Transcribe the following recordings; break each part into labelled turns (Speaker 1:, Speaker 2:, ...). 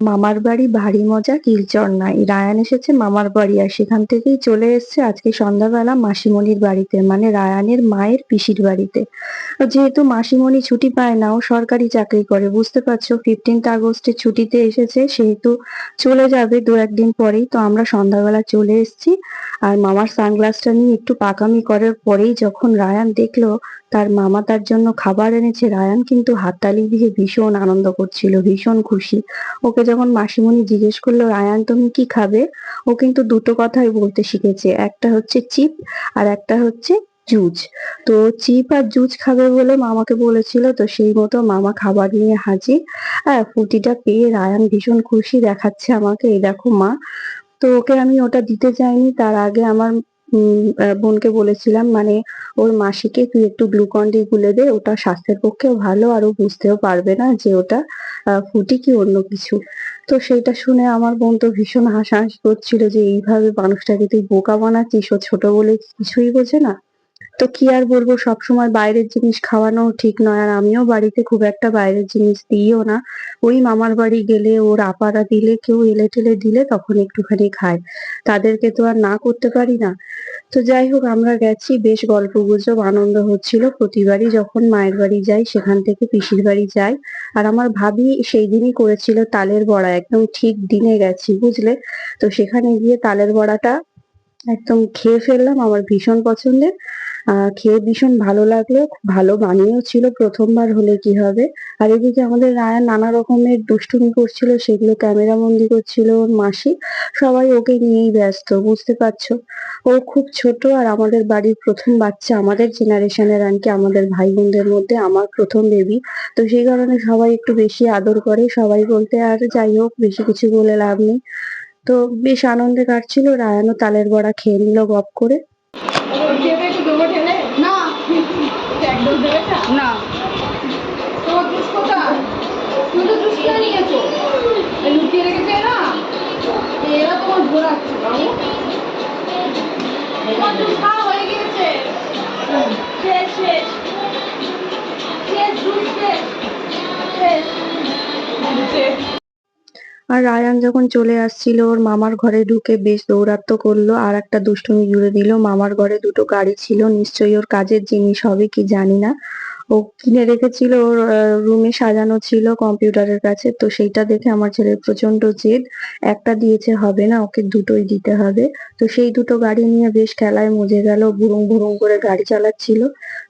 Speaker 1: মামার বাড়ি ভারী মজা, কিলচর নাই। রায়ান এসেছে মামার বাড়ি আর সেখান থেকেই চলে এসেছে আজকে সন্ধ্যাবেলা মাসিমণির বাড়িতে মানে রায়ানের মায়ের পিসির বাড়িতে। যেহেতু মাসিমণি ছুটি পায় না, ও সরকারি চাকরি করে, বুঝতে পারছ ফিফটিন্থ আগস্টে ছুটিতে এসেছে, সেহেতু চলে যাবে দু একদিন পরেই। তো আমরা সন্ধ্যাবেলা চলে এসেছি আর মামার সানগ্লাসটা নিয়ে একটু পাকামি করার পরেই যখন রায়ান দেখল, তার মামা তার জন্য খাবার এনেছে, রায়ান কিন্তু হাততালি দিয়ে ভীষণ আনন্দ করছিল, ভীষণ খুশি। ওকে যখন মাসিমণি জিজ্ঞেস করল রায়ান তুমি কি খাবে? ও কিন্তু দুটো কথাই বলতে শিখেছে। একটা হচ্ছে চিপ আর একটা হচ্ছে জুজ তো চিপ আর জুজ খাবে বলে মামাকে বলেছিল, তো সেই মতো মামা খাবার নিয়ে হাজির। হ্যাঁ ফুটিটা পেয়ে রায়ান ভীষণ খুশি দেখাচ্ছে আমাকে, এই দেখো মা। তো ওকে আমি ওটা দিতে চাইনি তার আগে আমার বোনকে বলেছিলাম মানে ওর মাসিকে তুই একটু গ্লুকন ডি গুলে দে, ওটা স্বাস্থ্যের পক্ষেও ভালো, আর ও বুঝতেও পারবে না যে ওটা ফুটি কি অন্য কিছু। তো সেটা শুনে আমার বোন তো ভীষণ হাসাহাসি করছিল যে, এইভাবে মানুষটাকে তুই বোকা বানাচ্ছিস, ও ছোট বলে কিছুই বোঝে না। তো কি আর বলব, সবসময় বাইরের জিনিস খাওয়ানো ঠিক নয়। আর আমিও বাড়িতে খুব একটা বাইরের জিনিস দিইও না। ওই মামার বাড়ি গেলে, ওর আপারা দিলে, কেউ এলে টেলে দিলে তখন একটুখানি খায়। তাদেরকে তো আর না করতে পারি না। তো যাই হোক, আমরা গেছি, বেশ গল্প গুজব, আনন্দ হচ্ছিল। প্রতিবারই যখন মায়ের বাড়ি যাই, সেখান থেকে পিসির বাড়ি যাই। আর আমার ভাবি সেই দিনই করেছিল তালের বড়া। একদম ঠিক দিনে গেছি, বুঝলে? তো সেখানে গিয়ে তালের বড়াটা একদম খেয়ে ফেললাম। আমার ভীষণ পছন্দের। খেয়ে ভীষণ ভালো লাগল ভালো বানিয়েও ছিল, প্রথমবার হলে কি হবে? আর এদিকে আমাদের রায়া নানা রকমের দুষ্টুমি করছিল, সেগুলো ক্যামেরা বন্দি করছিল ওর মাসি। সবাই ওকে নিয়েই ব্যস্ত, বুঝতে পারছ? ও খুব ছোট আর আমাদের বাড়ির প্রথম বাচ্চা, আমাদের জেনারেশনের আর কি আমাদের ভাই বোনদের মধ্যে আমার প্রথম বেবি তো সেই কারণে সবাই একটু বেশি আদর করে, সবাই বলতে, আর যাই হোক, বেশি কিছু বলে লাভ নেই। তো বেশ আনন্দে কাটছিল, রায়ানও তালের বড়া খেয়ে নিল, গপ করে।
Speaker 2: না।
Speaker 3: তোমার জুস কোথায়? তুমি তো জুস কিনে নিয়েছো। লুকিয়ে রেখেছে এরা। এরা তোমার ঘোরাচ্ছে বাবু। তোমার জুস খাওয়া হয়ে গিয়েছে। শেষ শেষ। শেষ জুস শেষ শেষ। শেষ।
Speaker 1: আর রায়ান যখন চলে আসছিল ওর মামার ঘরে ঢুকে বেশ দৌরাত্ম্য করল আর একটা দুষ্টুমি জুড়ে দিল। মামার ঘরে দুটো গাড়ি ছিল নিশ্চয়ই ওর কাজের জিনিস হবে কি জানি না। ও কিনে রেখেছিল, ওর রুমে সাজানো ছিল কম্পিউটারের কাছে, তো সেইটা দেখে আমার ছেলের প্রচণ্ড জেদ। একটা দিয়েছে, হবে না, ওকে দুটোই দিতে হবে। তো সেই দুটো গাড়ি নিয়ে বেশ খেলায় মজে গেল বুরুং বুরুং করে গাড়ি চালাচ্ছিল।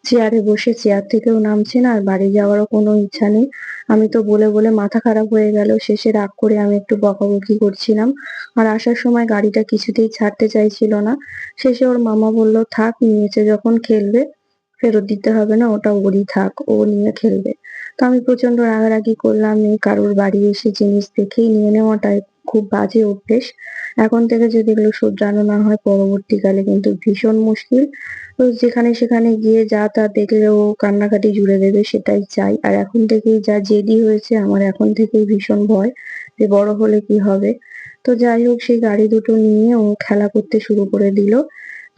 Speaker 1: চেয়ারে বসে, চেয়ার থেকেও নামছে না, আর বাড়ি যাওয়ারও কোনো ইচ্ছা নেই। আমি তো বলে বলে মাথা খারাপ হয়ে গেল, শেষে রাগ করে আমি একটু বকাবকি করছিলাম। আর আসার সময় গাড়িটা কিছুতেই ছাড়তে চাইছিল না। শেষে ওর মামা বলল, থাক, নিয়েছে যখন, খেলবে। ফেরত দিতে হবে না, ওটা ওরই থাক, ও নিয়ে খেলবে। তো আমি প্রচণ্ড রাগারাগি করলাম, এই কারোর বাড়ি এসে জিনিস দেখেই নিয়ে নেওয়াটা খুব বাজে অভ্যেস। এখন থেকে যদি এগুলো শুধরানো না হয়, পরবর্তীকালে কিন্তু ভীষণ মুশকিল। তো যেখানে সেখানে গিয়ে যা তা দেখলে ও কান্নাকাটি জুড়ে দেবে, সেটাই চাই। আর এখন থেকেই যা জেদি হয়েছে, আমার এখন থেকেই ভীষণ ভয় যে বড় হলে কি হবে। তো যাই হোক, সেই গাড়ি দুটো নিয়ে ও খেলা করতে শুরু করে দিল।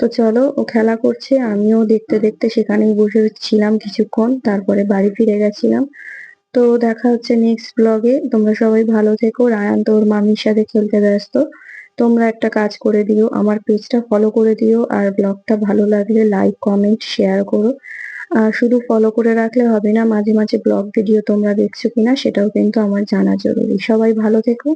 Speaker 1: তো চলো, ও খেলা করছে, আমিও দেখতে দেখতে সেখানেই বসে ছিলাম কিছুক্ষণ, তারপরে বাড়ি ফিরে গেছিলাম। তো দেখা হচ্ছে নেক্সট ব্লগে তোমরা সবাই ভালো থেকো। রায়ান তোর মামির সাথে খেলতে ব্যস্ত। তোমরা একটা কাজ করে দিও, আমার পেজটা ফলো করে দিও, আর ব্লগটা ভালো লাগলে লাইক কমেন্ট শেয়ার করো। আর শুধু ফলো করে রাখলে হবে না, মাঝে মাঝে ব্লগ ভিডিও তোমরা দেখছ কিনা, সেটাও কিন্তু আমার জানা জরুরি। সবাই ভালো থেকো।